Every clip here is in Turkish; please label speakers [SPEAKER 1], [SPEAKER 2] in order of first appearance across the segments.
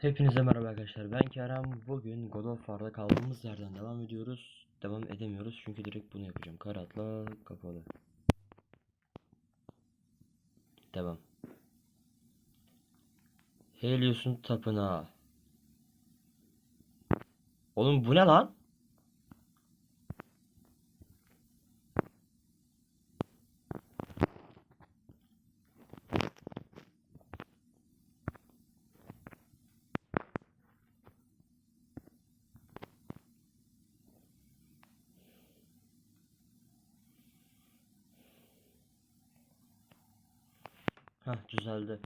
[SPEAKER 1] Hepinize merhaba arkadaşlar. Ben Kerem. Bugün God of War'da kaldığımız yerden devam ediyoruz. Devam edemiyoruz çünkü direkt bunu yapacağım. Karatla kapalı. Devam. Helios'un tapınağı. Oğlum bu ne lan? Hah düzeldi.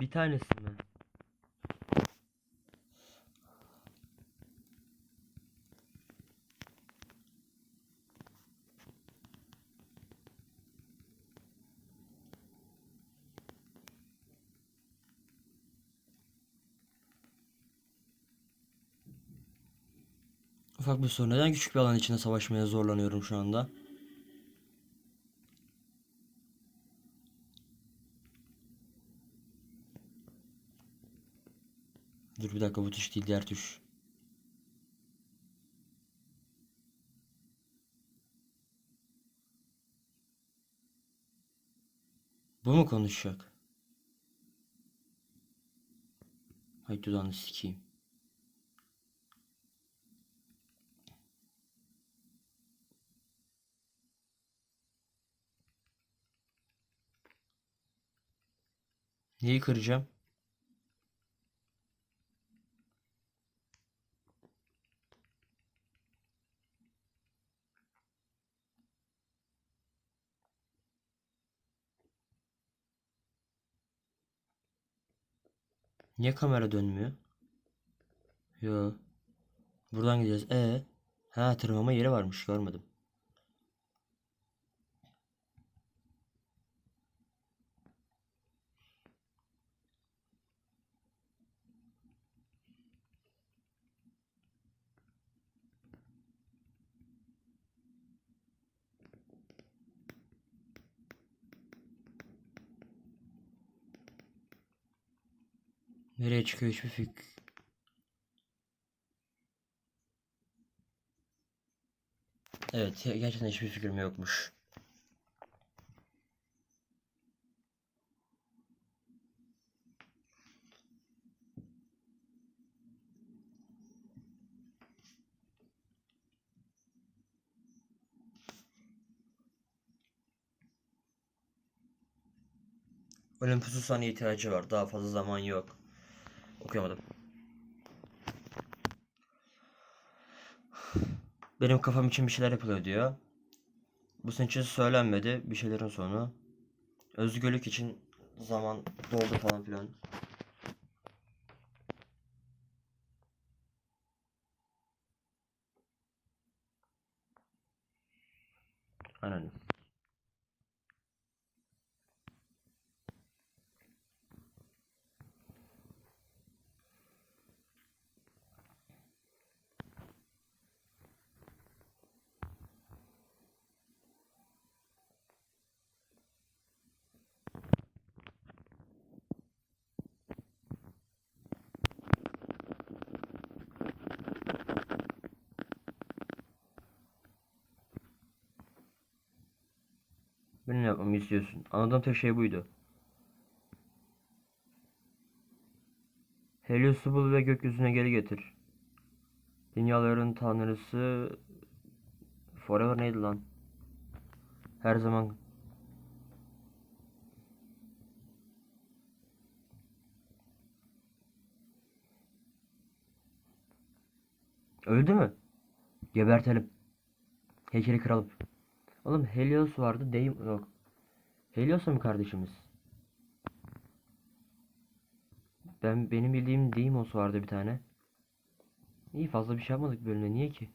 [SPEAKER 1] Bir tanesi mi? Ufak bir sorun. Neden küçük bir alan içinde savaşmaya zorlanıyorum şu anda? Dur bir dakika bu tuş değil diğer tuş. Bu mu konuşacak? Hay dudağını sikeyim. Neyi kıracağım? Niye kamera dönmüyor? Yo. Buradan gideceğiz. E. Ha tırmama yeri varmış görmedim. Nereye çıkıyor hiçbir fik. Evet gerçekten hiçbir fikrim yokmuş. Olympus'un sana ihtiyacı var. Daha fazla zaman yok. Okuyamadım. Benim kafam için bir şeyler yapılıyor diyor. Bu senin için söylenmedi. Bir şeylerin sonu. Özgürlük için zaman doldu falan filan. Aynen. Benim yapmamı istiyorsun. Anladığım tek şey buydu. Helios'u bul ve gökyüzüne geri getir. Dünyaların tanrısı Forever neydi lan? Her zaman Öldü mü? Gebertelim. Heykeli kıralım. Oğlum Helios vardı. Deim yok. Helios mu kardeşimiz? Ben benim bildiğim Deimos vardı bir tane. İyi fazla bir şey yapmadık bölümde. Niye ki?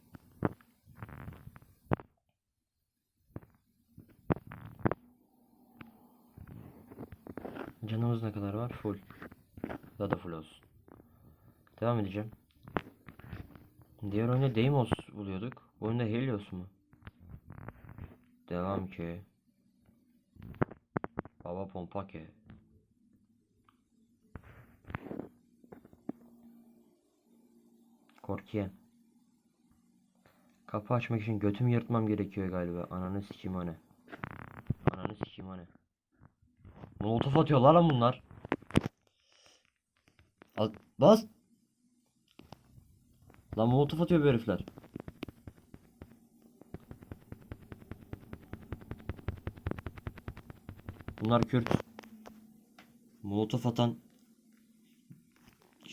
[SPEAKER 1] Canımız ne kadar var? Full. Daha da full olsun. Devam edeceğim. Diğer oyunda Deimos buluyorduk. Bu oyunda Helios mu? Devam ki. Ki. Korkuyen. Kapı açmak için götümü yırtmam gerekiyor galiba. Ananı sikeyim o ne? Ananı sikeyim o ne? Molotof atıyorlar lan bunlar. Al, bas. Lan molotof atıyor bu herifler. Bunlar Kürt. Molotof atan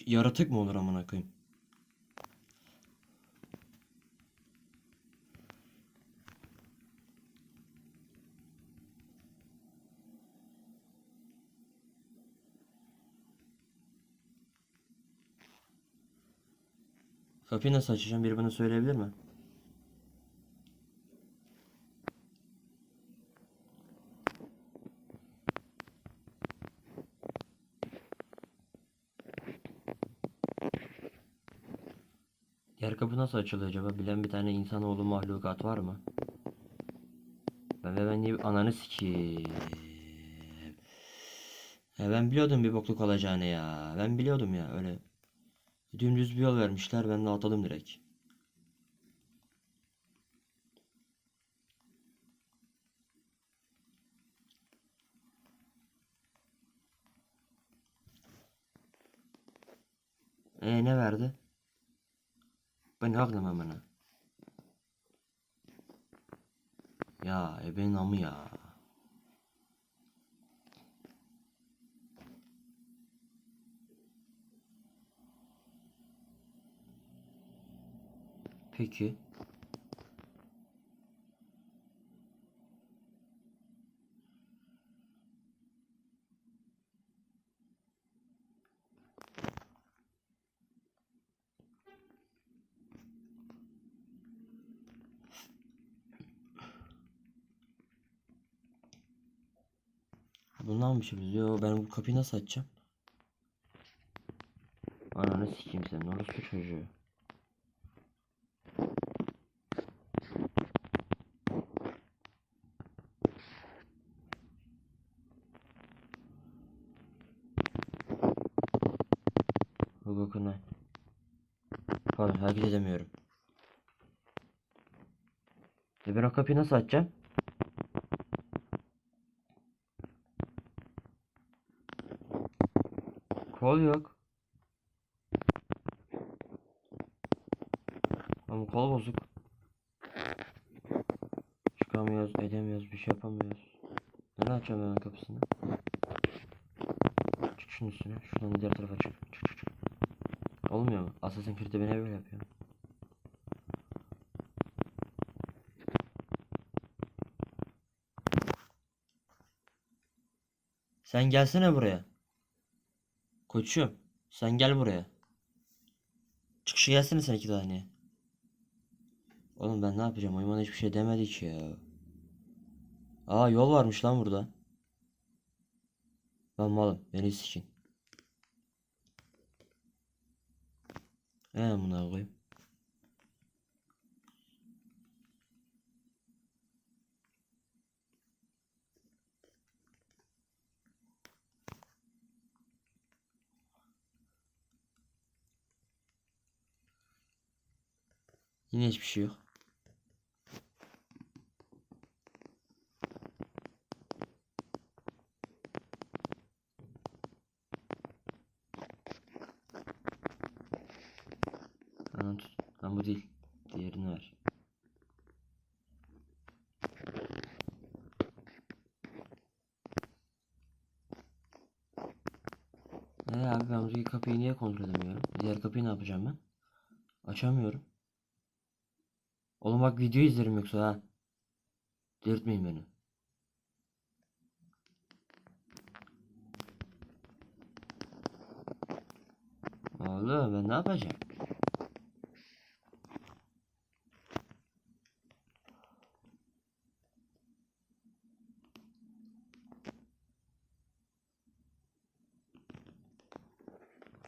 [SPEAKER 1] yaratık mı olur amına koyayım? Kapıyı nasıl açacağım? Biri bana söyleyebilir mi? Kapı nasıl açılıyor acaba? Bilen bir tane insanoğlu mahlukat var mı? Ben ve ben niye ananı sikeyim. Ya ben biliyordum bir bokluk olacağını ya. Ben biliyordum ya öyle. Dümdüz bir yol vermişler ben de atladım direkt. E ne verdi? Ben aklım hemen. Ya ebenin amı ya. Peki. Bundan bir şey biliyor. Ben bu kapıyı nasıl açacağım? Ananı sikeyim sen. Orospu çocuğu. Hukuku ne? Pardon hareket edemiyorum. E ben o kapıyı nasıl açacağım? Kol yok. Ama kol bozuk. Çıkamıyoruz, edemiyoruz, bir şey yapamıyoruz. Nereye açacağım ben kapısını? Çık şunun üstüne. Şuradan diğer tarafa çık. Çık çık çık. Olmuyor mu? Assassin's Creed'de beni böyle yapıyor. Sen gelsene buraya. Koçum, sen gel buraya. Çıkışı gelsene sen iki tane. Oğlum ben ne yapacağım? Oyun bana hiçbir şey demedi ki ya. Aa yol varmış lan burada. Ben malım. Beni sikin. He amına koyayım. Yine hiçbir şey yok. Tamam tut. Bu değil. Diğerini ver. Ee abi ben buradaki kapıyı niye kontrol edemiyorum? Diğer kapıyı ne yapacağım ben? Açamıyorum. Oğlum bak video izlerim yoksa ha. Delirtmeyin beni. Oğlum ben ne yapacağım?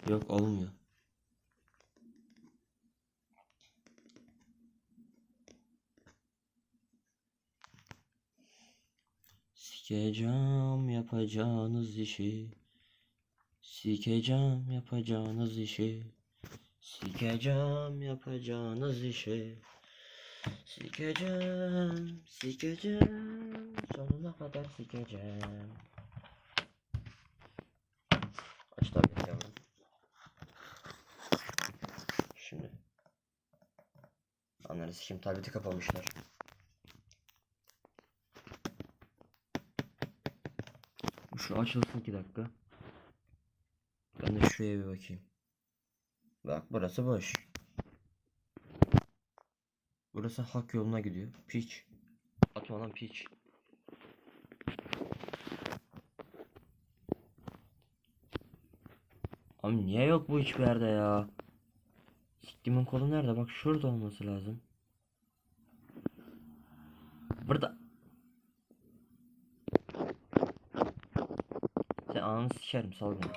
[SPEAKER 1] Yok olmuyor. Sikeceğim yapacağınız işi. Sikeceğim yapacağınız işi. Sikeceğim yapacağınız işi. Sikeceğim, sikeceğim, sonuna kadar sikeceğim. Aç tabii yavrum. Şimdi. Anlarız şimdi tableti kapamışlar. Şu açılsın iki dakika. Ben de şuraya bir bakayım. Bak burası boş. Burası hak yoluna gidiyor. Piç. Atma lan piç. Abi niye yok bu hiçbir yerde ya? Siktimin kolu nerede? Bak şurada olması lazım. Burada. Sen ananı sikerim sal beni.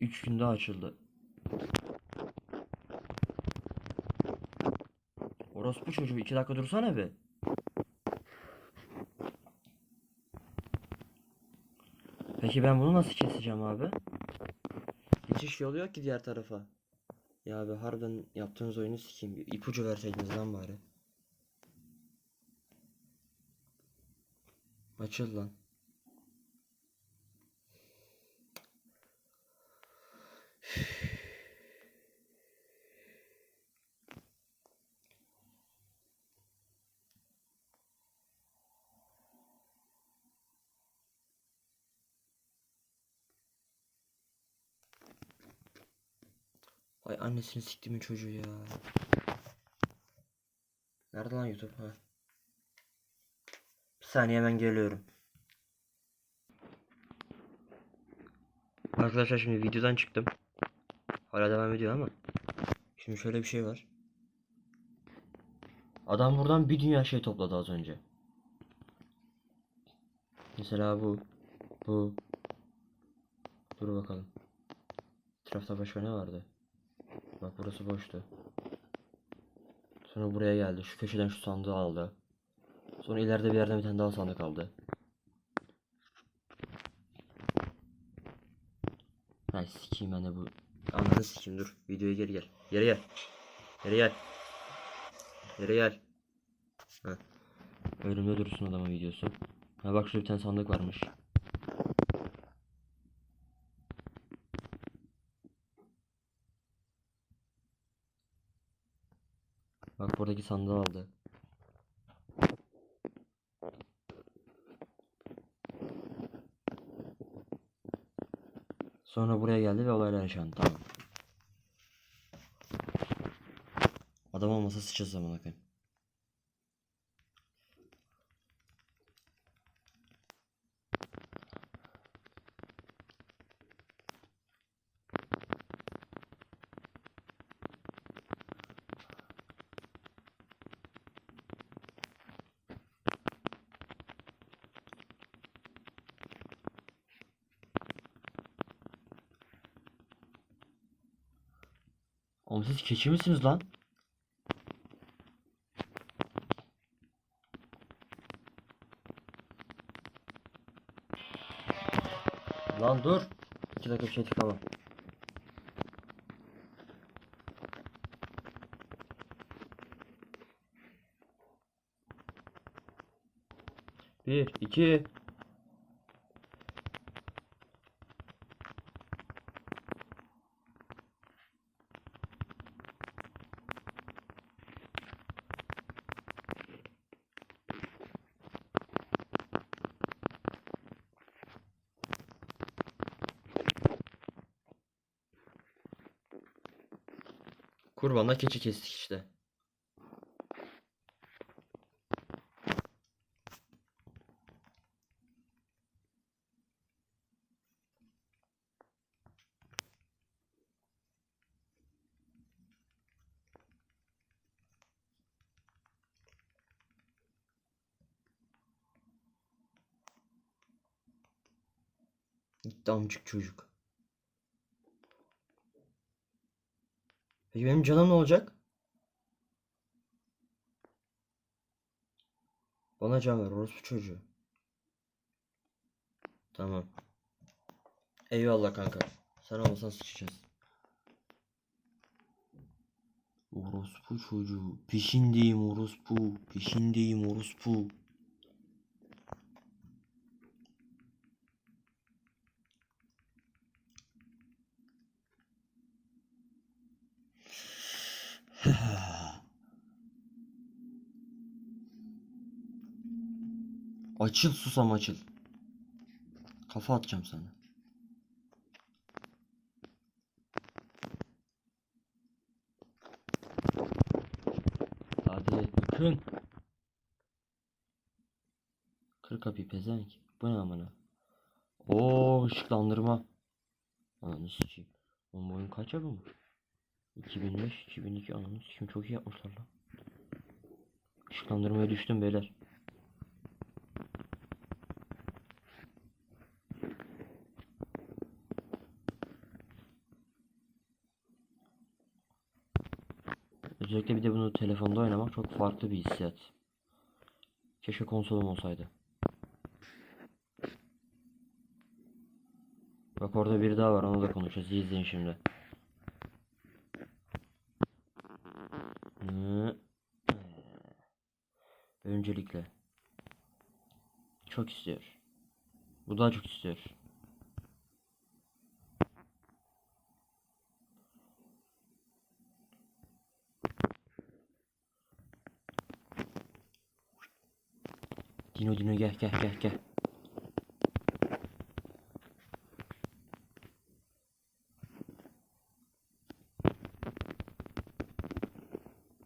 [SPEAKER 1] Üç günde açıldı. Orospu çocuğu iki dakika dursana be. Peki ben bunu nasıl keseceğim abi? Geçiş yolu yok ki diğer tarafa. Ya abi harbiden yaptığınız oyunu sikeyim. İpucu verseydiniz lan bari. Açıl lan. Vay annesini siktimin çocuğu ya. Nerede lan YouTube ha? Saniye hemen geliyorum. Arkadaşlar şimdi videodan çıktım. Hala devam ediyor ama. Şimdi şöyle bir şey var. Adam buradan bir dünya şey topladı az önce. Mesela bu. Bu. Dur bakalım. Etrafta başka ne vardı? Bak burası boştu. Sonra buraya geldi. Şu köşeden şu sandığı aldı. Sonra ileride bir yerden bir tane daha sandık aldı. Ay sikeyim ben de bu. Ananı sikeyim dur. Videoya geri gel. Geri gel. Geri gel. Geri gel. Ha. Ölümde dursun adamın videosu. Ha bak şurada bir tane sandık varmış. Bak buradaki sandığı aldı. Sonra buraya geldi ve olaylar yaşandı. Tamam. Adam olmasa sıçacağız zaman koyayım. Oğlum siz keçi misiniz lan? Lan dur. İki dakika bir şey tıklama. Bir, iki. Kurbanla keçi kestik işte. Gitti amcık çocuk. Peki benim canım ne olacak? Bana can ver orospu çocuğu. Tamam. Eyvallah kanka. Sen olmasan sıçacağız. Orospu çocuğu. Peşindeyim orospu. Peşindeyim orospu. Açıl susam açıl. Kafa atacağım sana. Hadi bakın. Kır kapıyı pezevenk. Bu ne amına? Oo ışıklandırma. Ananı sikeyim. Oğlum oyun kaç yapımı? 2005, 2002 ananı sikeyim çok iyi yapmışlar lan. Işıklandırmaya düştüm beyler. Özellikle bir de bunu telefonda oynamak çok farklı bir hissiyat. Keşke konsolum olsaydı. Bak orada biri daha var onu da konuşacağız. İyi izleyin şimdi. Öncelikle. Çok istiyor. Bu daha çok istiyor. Dino Dino gel gel gel gel.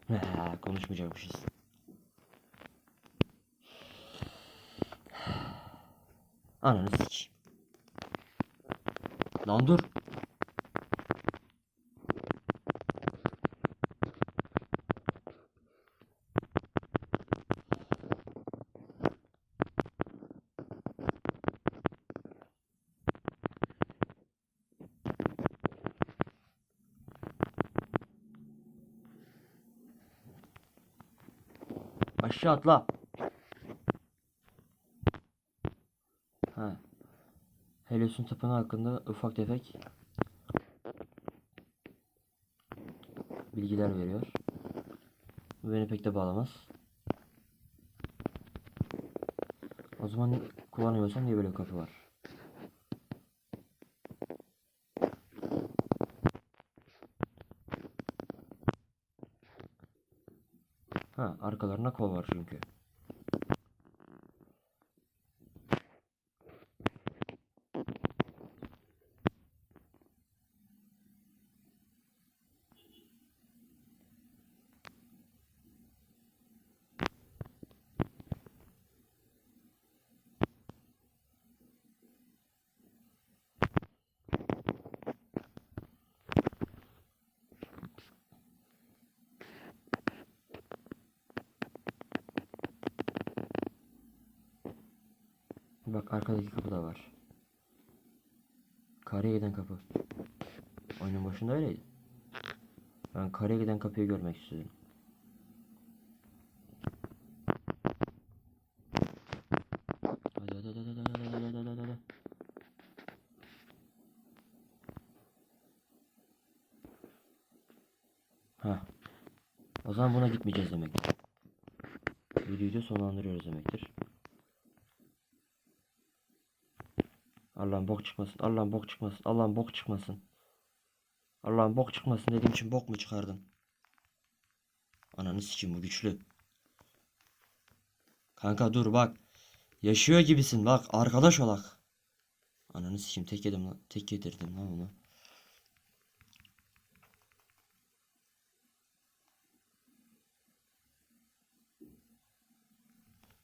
[SPEAKER 1] Ha, konuşmayacakmışız. Ananı sikeyim. Lan dur. Aşağı atla. Ha. Helios'un tapınağı hakkında ufak tefek bilgiler veriyor. Bu beni pek de bağlamaz. O zaman kullanıyorsam niye böyle kapı var? Ha, arkalarına kol var çünkü. Bak arkadaki kapı da var. Kareye giden kapı. Oyunun başında öyleydi. Ben kareye giden kapıyı görmek hadi. Ha. O zaman buna gitmeyeceğiz demektir. Videoyu sonlandırıyoruz demektir. Allah'ın bok çıkmasın. Allah'ın bok çıkmasın. Allah'ın bok çıkmasın. Allah'ın bok çıkmasın dediğim için bok mu çıkardın? Ananı sikeyim bu güçlü. Kanka dur bak. Yaşıyor gibisin bak arkadaş olak. Ananı sikeyim tek yedim lan. Tek yedirdim lan onu.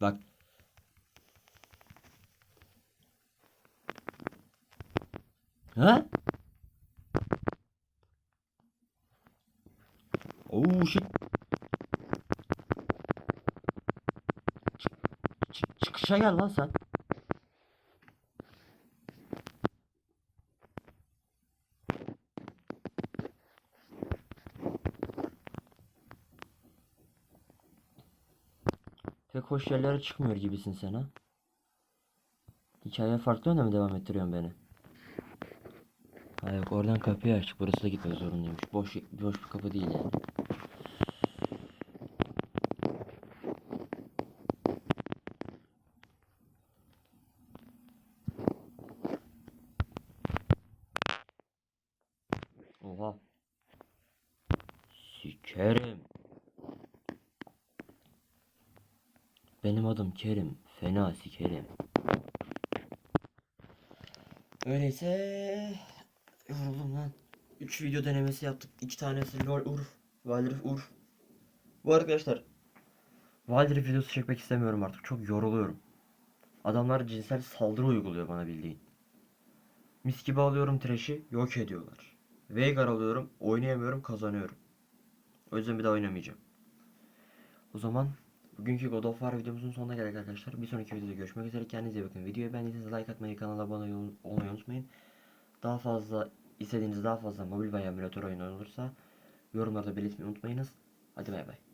[SPEAKER 1] Bak. Ha? Oh shit. Çık- çık- çıkışa gel lan sen. Pek hoş yerlere çıkmıyor gibisin sen ha. Hikaye farklı yönde mi devam ettiriyorsun beni? Ha yok oradan kapıyı açtık. Burası da gitmek zorundaymış. Boş boş bir kapı değil yani. Oha. Sikerim. Benim adım Kerim. Fena sikerim. 3 video denemesi yaptık. 2 tanesi LOL Urf. Wildrift Urf. Bu arkadaşlar Wildrift videosu çekmek istemiyorum artık. Çok yoruluyorum. Adamlar cinsel saldırı uyguluyor bana bildiğin. Mis gibi alıyorum trash'i yok ediyorlar. Veigar alıyorum oynayamıyorum kazanıyorum. O yüzden bir daha oynamayacağım. O zaman bugünkü God of War videomuzun sonuna geldik arkadaşlar. Bir sonraki videoda görüşmek üzere. Kendinize bakın. Videoyu beğendiyseniz like atmayı, kanala abone ol- olmayı unutmayın. Daha fazla istediğiniz daha fazla mobil veya emülatör oyunu olursa yorumlarda belirtmeyi unutmayınız. Hadi bay bay.